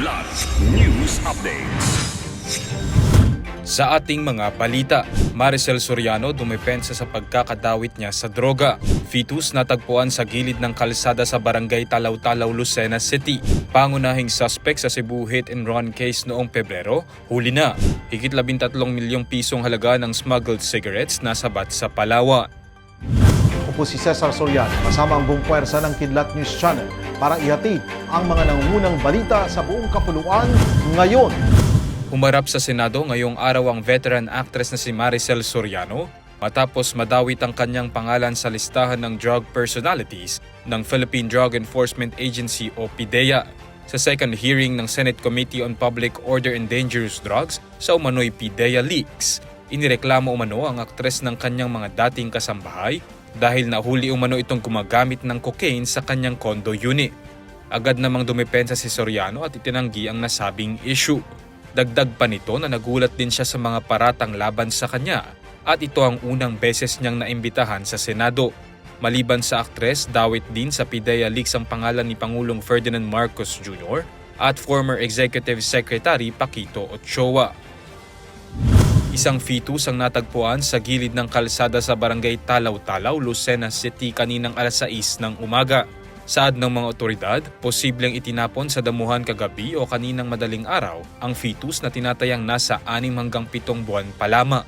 Kidlat News Updates. Sa ating mga balita, Maricel Soriano dumepensa sa pagkakadawit niya sa droga. Fetus natagpuan sa gilid ng kalsada sa barangay Talaw-Talaw, Lucena City. Pangunahing suspect sa Cebu hit and run case noong Pebrero, huli na. Higit 13 milyong pisong halaga ng smuggled cigarettes nasabat sa Palawan. Ako po si Cesar Soriano, kasama ang buong puwersa ng Kidlat News Channel para ihatid ang mga nangungunang balita sa buong kapuluan ngayon. Humarap sa Senado ngayong araw ang veteran actress na si Maricel Soriano matapos madawit ang kanyang pangalan sa listahan ng drug personalities ng Philippine Drug Enforcement Agency o PIDEA sa second hearing ng Senate Committee on Public Order and Dangerous Drugs sa umano'y PIDEA leaks. Inireklamo umano ang aktres ng kanyang mga dating kasambahay dahil nahuli umano itong gumagamit ng cocaine sa kanyang condo unit. Agad namang dumepensa si Soriano at itinanggi ang nasabing issue. Dagdag pa nito na nagulat din siya sa mga paratang laban sa kanya at ito ang unang beses niyang naimbitahan sa Senado. Maliban sa aktres, dawit din sa PIDEA leaks ang pangalan ni Pangulong Ferdinand Marcos Jr. at former Executive Secretary Paquito Ochoa. Isang fetus ang natagpuan sa gilid ng kalsada sa barangay Talaw-Talaw, Lucena City kaninang alas 6 ng umaga. Saad ng mga otoridad, posibleng itinapon sa damuhan kagabi o kaninang madaling araw ang fetus na tinatayang nasa 6 hanggang 7 buwan pa lama.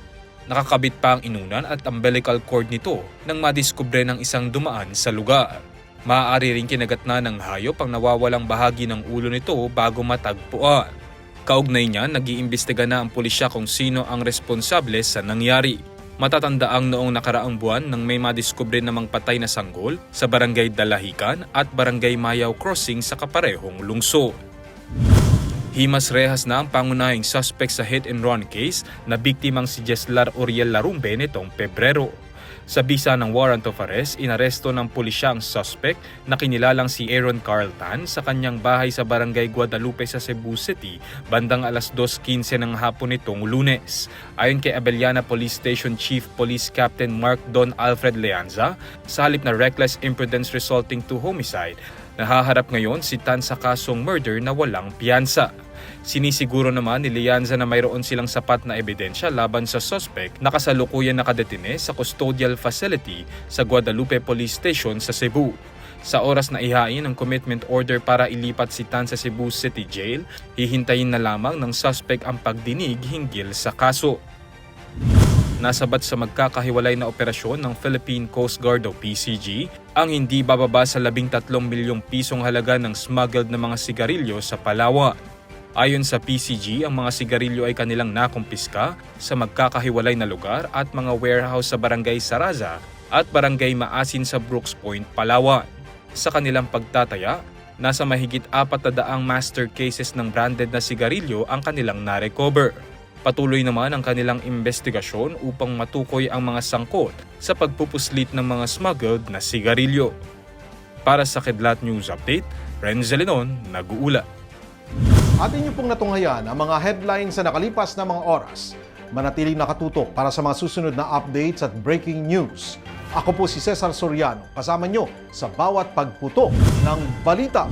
Nakakabit pa ang inunan at umbilical cord nito nang madiskubre ng isang dumaan sa lugar. Maaari ring kinagat na ng hayop ang nawawalang bahagi ng ulo nito bago matagpuan. Kaugnay niya, nag-iimbestiga na ang pulisya kung sino ang responsable sa nangyari. Matatandaang noong nakaraang buwan nang may madiskubre namang patay na sanggol sa barangay Dalahican at barangay Mayaw Crossing sa kaparehong lungsod. Himas rehas na ang pangunahing suspect sa hit and run case na biktimang si Jeslar Oriel Larumbe nitong Pebrero. Sa bisa ng warrant of arrest, inaresto ng pulisya ang suspect na kinilalang si Aaron Carlton sa kanyang bahay sa barangay Guadalupe sa Cebu City bandang alas 2.15 ng hapon nitong lunes. Ayon kay Abellana Police Station Chief Police Captain Mark Don Alfred Leanza, sa halip na reckless imprudence resulting to homicide, nahaharap ngayon si Tan sa kasong murder na walang piyansa. Sinisiguro naman ni Lianza na mayroon silang sapat na ebidensya laban sa suspect na kasalukuyan nakadetine sa custodial facility sa Guadalupe Police Station sa Cebu. Sa oras na ihain ang commitment order para ilipat si Tan sa Cebu City Jail, hihintayin na lamang ng suspect ang pagdinig hinggil sa kaso. Nasabat sa magkakahiwalay na operasyon ng Philippine Coast Guard o PCG ang hindi bababa sa 13 milyong pisong halaga ng smuggled na mga sigarilyo sa Palawan. Ayon sa PCG, ang mga sigarilyo ay kanilang nakumpiska sa magkakahiwalay na lugar at mga warehouse sa Barangay Saraza at Barangay Maasin sa Brooks Point, Palawan. Sa kanilang pagtataya, nasa mahigit apat na daang master cases ng branded na sigarilyo ang kanilang narecover. Patuloy naman ang kanilang investigasyon upang matukoy ang mga sangkot sa pagpupuslit ng mga smuggled na sigarilyo. Para sa Kidlat News Update, Renzel Lenon, nag-uula. At inyo pong natunghayan ang mga headlines sa nakalipas na mga oras. Manatiling nakatutok para sa mga susunod na updates at breaking news. Ako po si Cesar Soriano, kasama nyo sa bawat pagputok ng balita.